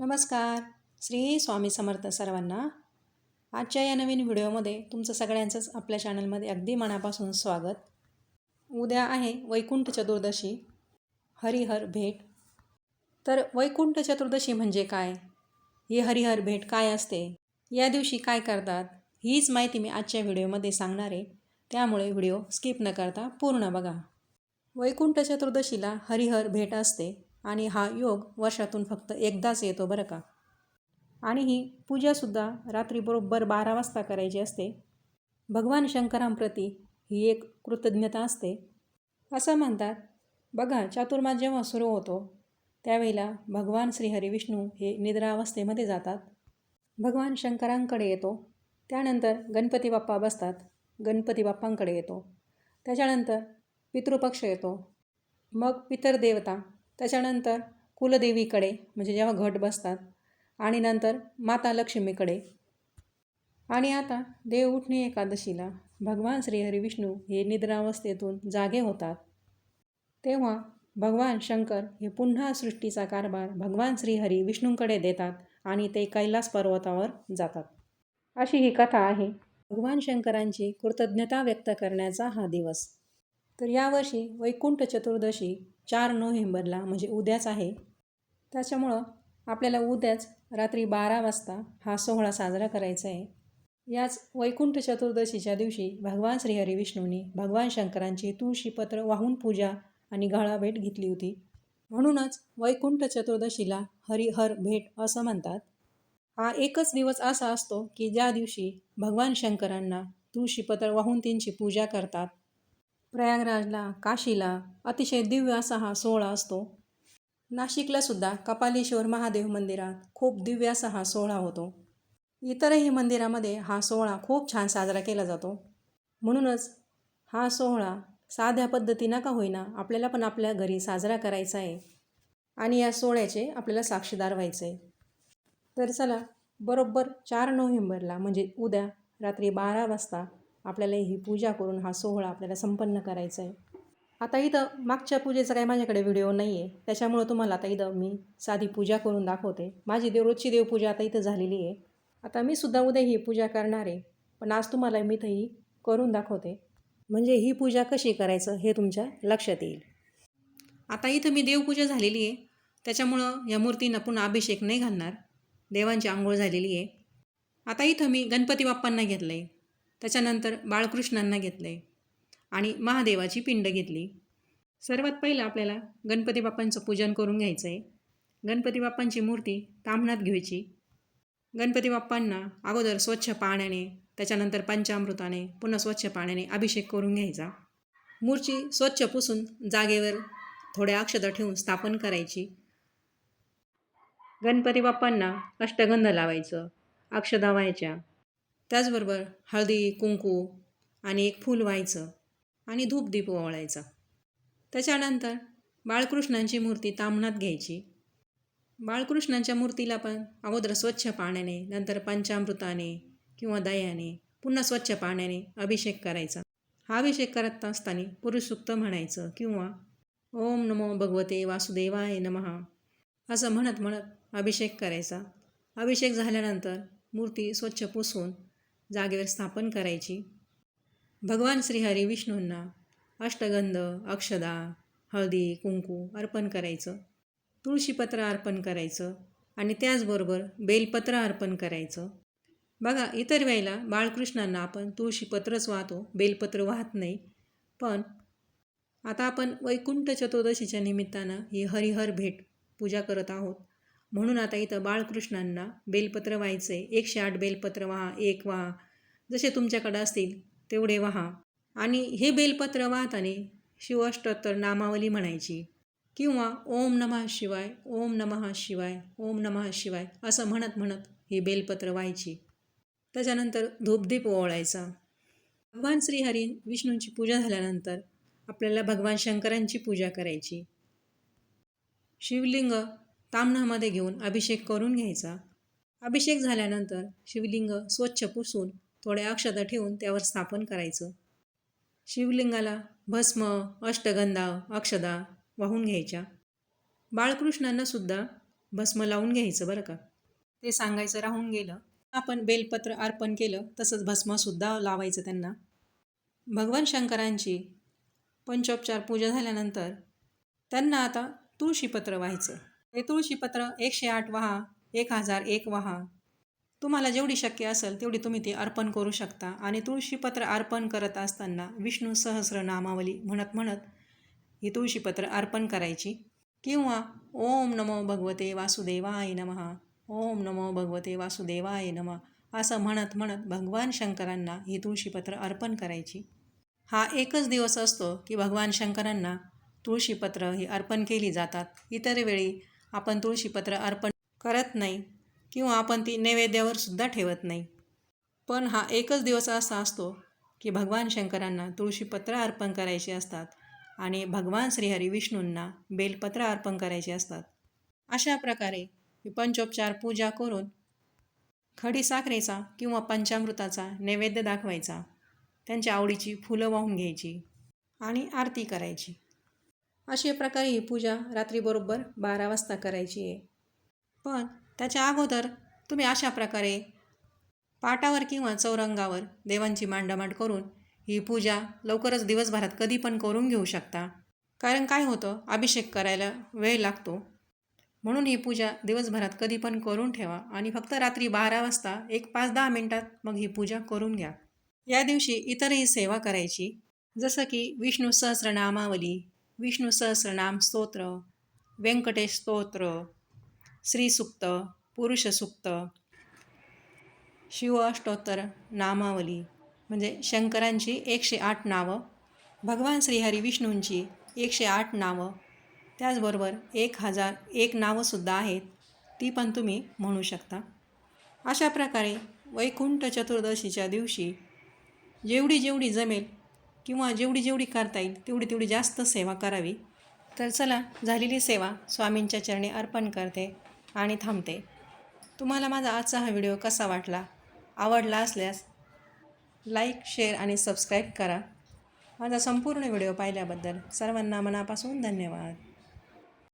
नमस्कार. श्री स्वामी समर्थ सर्वांना. आजच्या या नवीन व्हिडिओमध्ये तुमचं सगळ्यांचंच आपल्या चॅनलमध्ये अगदी मनापासून स्वागत. उद्या आहे वैकुंठ चतुर्दशी. हरिहर भेट. तर वैकुंठ चतुर्दशी म्हणजे काय? ही हरिहर भेट काय असते? या दिवशी काय करतात? हीच माहिती मी आजच्या व्हिडिओमध्ये सांगणार आहे. त्यामुळे व्हिडिओ स्किप न करता पूर्ण बघा. वैकुंठ चतुर्दशीला हरिहर भेट असते. आणि हा योग वर्षातून फक्त एकदाच येतो बरं का? आणि ही पूजासुद्धा रात्री बरोबर बारा वाजता करायची असते. भगवान शंकरांप्रती ही एक कृतज्ञता असते. असं म्हणतात बघा चातुर्मास जेव्हा सुरू होतो त्यावेळेला भगवान श्रीहरी विष्णू हे निद्रावस्थेमध्ये जातात. भगवान शंकरांकडे येतो. त्यानंतर गणपती बाप्पा बसतात. गणपती बाप्पांकडे येतो. त्याच्यानंतर पितृपक्ष येतो. मग पितर देवता त्याच्यानंतर कुलदेवीकडे म्हणजे जेव्हा घट बसतात आणि नंतर माता लक्ष्मीकडे. आणि आता देवउठणी एकादशीला भगवान श्रीहरी विष्णू हे निद्रावस्थेतून जागे होतात. तेव्हा भगवान शंकर हे पुन्हा सृष्टीचा कारभार भगवान श्रीहरी विष्णूंकडे देतात आणि ते कैलास पर्वतावर जातात. अशी ही कथा आहे. भगवान शंकरांची कृतज्ञता व्यक्त करण्याचा हा दिवस. तर यावर्षी वैकुंठ चतुर्दशी चार नोव्हेंबरला म्हणजे उद्याच आहे. त्याच्यामुळं आपल्याला उद्याच रात्री बारा वाजता हा सोहळा साजरा करायचा आहे. याच वैकुंठ चतुर्दशीच्या दिवशी भगवान श्रीहरी विष्णूंनी भगवान शंकरांची तुळशीपत्र वाहून पूजा आणि गळा भेट घेतली होती. म्हणूनच वैकुंठ चतुर्दशीला हरिहर भेट असं म्हणतात. हा एकच दिवस असा असतो की ज्या दिवशी भगवान शंकरांना तुळशीपत्र वाहून त्यांची पूजा करतात. प्रयागराजला काशीला अतिशय दिव्य असा हा सोहळा असतो. नाशिकला सुद्धा कपालेश्वर महादेव मंदिरात खूप दिव्य असा हा सोहळा होतो. इतरही मंदिरामध्ये हा सोहळा खूप छान साजरा केला जातो. म्हणूनच हा सोहळा साध्या पद्धतीनं का होईना आपल्याला पण आपल्या घरी साजरा करायचा आहे आणि या सोहळ्याचे आपल्याला साक्षीदार व्हायचं आहे तर चला बरोबर चार नोव्हेंबरला म्हणजे उद्या रात्री बारा वाजता आपल्याला ही पूजा करून हा सोहळा आपल्याला संपन्न करायचा आहे. आता इथं मागच्या पूजेचा काही माझ्याकडे व्हिडिओ नाही आहे त्याच्यामुळं तुम्हाला आता इथं मी साधी पूजा करून दाखवते. माझी देव रोजची देवपूजा आता इथं झालेली आहे. आता मी सुद्धा उद्या ही पूजा करणार आहे. पण आज तुम्हाला मी इथं ही करून दाखवते. म्हणजे ही पूजा कशी करायचं हे तुमच्या लक्षात येईल. आता इथं मी देवपूजा झालेली आहे. त्याच्यामुळं या मूर्तींना पुन्हा अभिषेक नाही घालणार. देवांची आंघोळ झालेली आहे. आता इथं मी गणपती बाप्पांना घेतलं आहे त्याच्यानंतर बाळकृष्णांना घेतलं आहे आणि महादेवाची पिंड घेतली. सर्वात पहिलं आपल्याला गणपती बाप्पांचं पूजन करून घ्यायचं आहे गणपती बाप्पांची मूर्ती तांबणात घ्यायची. गणपती बाप्पांना अगोदर स्वच्छ पाण्याने त्याच्यानंतर पंचामृताने पुन्हा स्वच्छ पाण्याने अभिषेक करून घ्यायचा. मूर्ती स्वच्छ पुसून जागेवर थोड्या अक्षता ठेवून स्थापन करायची. गणपती बाप्पांना अष्टगंध लावायचं अक्षदा व्हायच्या. त्याचबरोबर हळदी कुंकू आणि एक फूल व्हायचं आणि धूपदीप ओवाळायचा. त्याच्यानंतर बाळकृष्णांची मूर्ती तामणात घ्यायची. बाळकृष्णांच्या मूर्तीला पण अगोदर स्वच्छ पाण्याने नंतर पंचामृताने किंवा दयाने पुन्हा स्वच्छ पाण्याने अभिषेक करायचा. हा अभिषेक करत असताना पुरुषसुक्त म्हणायचं किंवा ओम नमो भगवते वासुदेवाय नमहा असं म्हणत म्हणत अभिषेक करायचा. अभिषेक झाल्यानंतर मूर्ती स्वच्छ पुसून जागेवर स्थापन करायची. भगवान श्रीहरी विष्णूंना अष्टगंध अक्षदा हळदी कुंकू अर्पण करायचं. तुळशीपत्र अर्पण करायचं आणि त्याचबरोबर बेलपत्र अर्पण करायचं. बघा इतर वेळेला बाळकृष्णांना आपण तुळशीपत्रच वाहतो बेलपत्र वाहत नाही. पण आता आपण वैकुंठ चतुर्दशीच्या निमित्तानं ही हरिहर भेट पूजा करत आहोत. म्हणून आता इथं बाळकृष्णांना बेलपत्र व्हायचं आहे एकशे आठ बेलपत्र व्हा एक व्हा. जसे तुमच्याकडं असतील तेवढे व्हा. आणि हे बेलपत्र वाहताने शिवाष्टोत्तर नामावली म्हणायची. किंवा ओम नमः शिवाय ओम नमः शिवाय ओम नमः शिवाय असं म्हणत म्हणत ही बेलपत्र व्हायची. त्याच्यानंतर धूपदीप ओवाळायचा. भगवान श्रीहरी विष्णूंची पूजा झाल्यानंतर आपल्याला भगवान शंकरांची पूजा करायची. शिवलिंग तामणामध्ये घेऊन अभिषेक करून घ्यायचा. अभिषेक झाल्यानंतर शिवलिंग स्वच्छ पुसून थोड्या अक्षता ठेवून त्यावर स्थापन करायचं. शिवलिंगाला भस्म अष्टगंधा अक्षदा वाहून घ्यायच्या. बाळकृष्णांना सुद्धा भस्म लावून घ्यायचं बरं का. ते सांगायचं राहून गेलं. आपण बेलपत्र अर्पण केलं तसंच भस्मसुद्धा लावायचं त्यांना. भगवान शंकरांची पंचोपचार पूजा झाल्यानंतर त्यांना आता तुळशीपत्र व्हायचं. हे तुळशीपत्र एकशे आठ वहा एक हजार एक वहा. तुम्हाला जेवढी शक्य असेल तेवढी तुम्ही ती अर्पण करू शकता. आणि तुळशीपत्र अर्पण करत असताना विष्णू सहस्र नामावली म्हणत म्हणत ही तुळशीपत्र अर्पण करायची. किंवा ओम नमो भगवते वासुदेवाय नमः ओम नमो भगवते वासुदेवाय नमः असं म्हणत म्हणत भगवान शंकरांना ही तुळशीपत्र अर्पण करायची. हा एकच दिवस असतो की भगवान शंकरांना तुळशीपत्र ही अर्पण केली जातात. इतर वेळी आपण तुळशीपत्र अर्पण करत नाही किंवा आपण ती नैवेद्यावर सुद्धा ठेवत नाही. पण हा एकच दिवस असा असतो की भगवान शंकरांना तुळशीपत्र अर्पण करायचे असतात आणि भगवान श्रीहरी विष्णूंना बेलपत्र अर्पण करायचे असतात. अशा प्रकारे पंचोपचार पूजा करून खडी साखरेचा किंवा पंचामृताचा नैवेद्य दाखवायचा त्यांच्या आवडीची फुलं वाहून घ्यायची आणि आरती करायची. अशा प्रकारे ही पूजा रात्रीबरोबर बारा वाजता करायची आहे. पण त्याच्या अगोदर तुम्ही अशा प्रकारे पाटावर किंवा चौरंगावर देवांची मांडामांड करून ही पूजा लवकरच दिवसभरात कधी पण करून घेऊ शकता. कारण काय होतं? अभिषेक करायला वेळ लागतो. म्हणून ही पूजा दिवसभरात कधी पण करून ठेवा आणि फक्त रात्री बारा वाजता एक पाच दहा मिनटात मग ही पूजा करून घ्या. या दिवशी इतरही सेवा करायची. जसं की विष्णू सहस्रनामावली विष्णू सहस्रनाम स्तोत्र व्यंकटेश स्तोत्र श्रीसुक्त पुरुषसुक्त शिव अष्टोत्तर नामावली. म्हणजे शंकरांची एकशे आठ नावं भगवान श्रीहरी विष्णूंची एकशे आठ नावं त्याचबरोबर एक हजार एक नावंसुद्धा आहेत ती पण तुम्ही म्हणू शकता. अशा प्रकारे वैकुंठ चतुर्दशीच्या दिवशी जेवढी जेवढी जमेल किंवा जेवढी जेवढी करता येईल तेवढी तेवढी जास्त सेवा करावी. तर चला झालेली सेवा स्वामींच्या चरणी अर्पण करते आणि थांबते. तुम्हाला माझा आजचा हा व्हिडिओ कसा वाटला? आवडला असल्यास लाईक शेअर आणि सबस्क्राईब करा. माझा संपूर्ण व्हिडिओ पाहिल्याबद्दल सर्वांना मनापासून धन्यवाद.